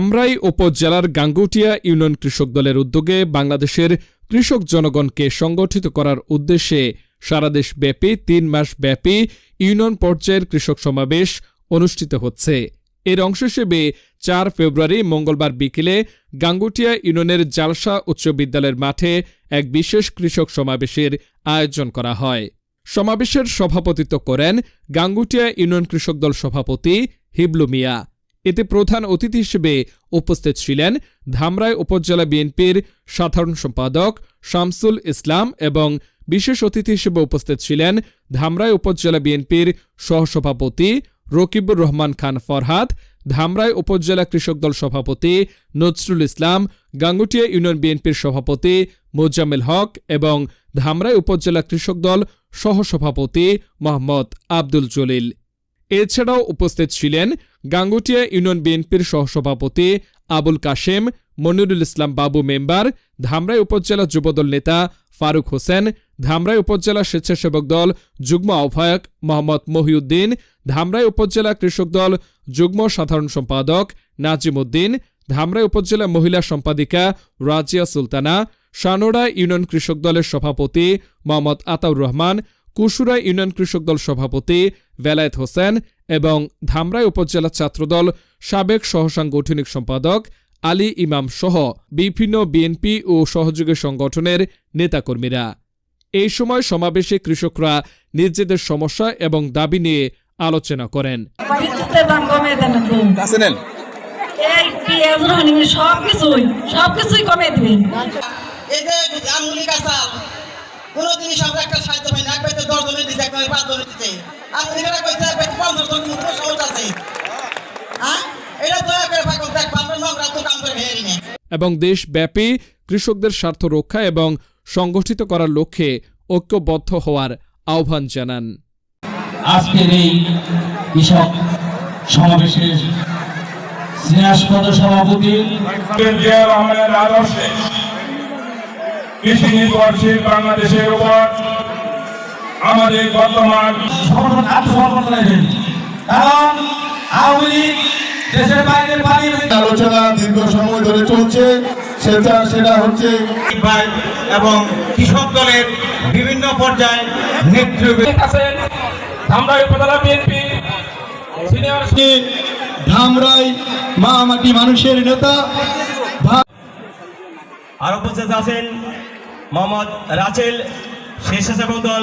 ধামরাই উপজেলার গাঙ্গুটিয়া ইউনিয়ন কৃষক দলের উদ্যোগে বাংলাদেশের কৃষক জনগণকে সংগঠিত করার উদ্দেশ্যে সারা দেশব্যাপী তিন মাস ব্যাপী ইউনিয়ন পর্যায়ের কৃষক সমাবেশ অনুষ্ঠিত হচ্ছে। এর অংশ হিসেবে চার ফেব্রুয়ারি মঙ্গলবার বিকেলে গাঙ্গুটিয়া ইউনিয়নের জালসা উচ্চ বিদ্যালয়ের মাঠে এক বিশেষ কৃষক সমাবেশের আয়োজন করা হয়। সমাবেশের সভাপতিত্ব করেন গাঙ্গুটিয়া ইউনিয়ন কৃষক দল সভাপতি হিবলু মিয়া। এতে প্রধান অতিথি হিসেবে উপস্থিত ছিলেন ধামরাই উপজেলা বিএনপির সাধারণ সম্পাদক শামসুল ইসলাম এবং বিশেষ অতিথি হিসেবে উপস্থিত ছিলেন ধামরাই উপজেলা বিএনপির সহসভাপতি রকিবুর রহমান খান ফরহাদ, ধামরাই উপজেলা কৃষক দল সভাপতি নজরুল ইসলাম, গাঙ্গুটিয়া ইউনিয়ন বিএনপির সভাপতি মোজাম্মেল হক এবং ধামরাই উপজেলা কৃষক দল সহসভাপতি মোহাম্মদ আব্দুল জলিল। এছাড়াও উপস্থিত ছিলেন গাঙ্গুটিয়া ইউনিয়ন বিএনপির সহসভাপতি আবুল কাশেম, মনিরুল ইসলাম বাবু মেম্বার, ধামরাই উপজেলা যুবদল নেতা ফারুক হোসেন, ধামরাই উপজেলা স্বেচ্ছাসেবক দল যুগ্ম আহ্বায়ক মোহাম্মদ মহিউদ্দিন, ধামরাই উপজেলা কৃষক দল যুগ্ম সাধারণ সম্পাদক নাজিম উদ্দিন, ধামরাই উপজেলা মহিলা সম্পাদিকা রাজিয়া সুলতানা সানোড়া ইউনিয়ন কৃষক দলের সভাপতি মোহাম্মদ আতাউর রহমান কুশুরা ইউনিয়ন কৃষক দল সভাপতি বেলায়েত হোসেন এবং ধামরাই উপজেলা ছাত্রদল সাবেক সহসাংগঠনিক সম্পাদক আলী ইমাম সহ বিভিন্ন বিএনপি ও সহযোগী সংগঠনের নেতাকর্মীরা। এই সময় সমাবেশে কৃষকরা নিজেদের সমস্যা এবং দাবি নিয়ে আলোচনা করেন। বিদ্যুতের দাম কমে দিবেন কোনো জিনিস আমরা একটা সাহায্য পাই না এক দশ জনের দিচ্ছে এক পাঁচ জনের দিচ্ছে আমগুলিরা কইছে এক পঞ্চাশ জন কিন্তু কোনো সমস্যা আছে? হ্যাঁ? এটা দয়া করে পাগল দেখ আমরা তো কাম করে ভেরি এবং দেশব্যাপী কৃষকদের স্বার্থ রক্ষা এবং সংগঠিত করার লক্ষ্যে ঐক্যবদ্ধ হওয়ার আহ্বান জানান। আজকের এই কৃষক সমাবেশের স্নেহাস্পদ সভাপতি আদর্শে। কৃষি নির্ভরশীল বাংলাদেশের উপর আমাদের বর্তমান সমর্থন আত্মসমর্পণ করেছেন কারণ আওয়ামী লীগ দেশের বাইরে পালিয়ে আলোচনা দীর্ঘ সময় ধরে চলছে। সেটা সেটা হচ্ছে এবং কৃষক দলের বিভিন্ন পর্যায়ে নেতৃত্ব আছেন ধামরাই উপজেলা বিএনপি সিনিয়র ধামরাই মা মাটি মানুষের নেতা। আরও উপস্থিত আছেন মোহাম্মদ রাচেল স্বেচ্ছাসেবক দল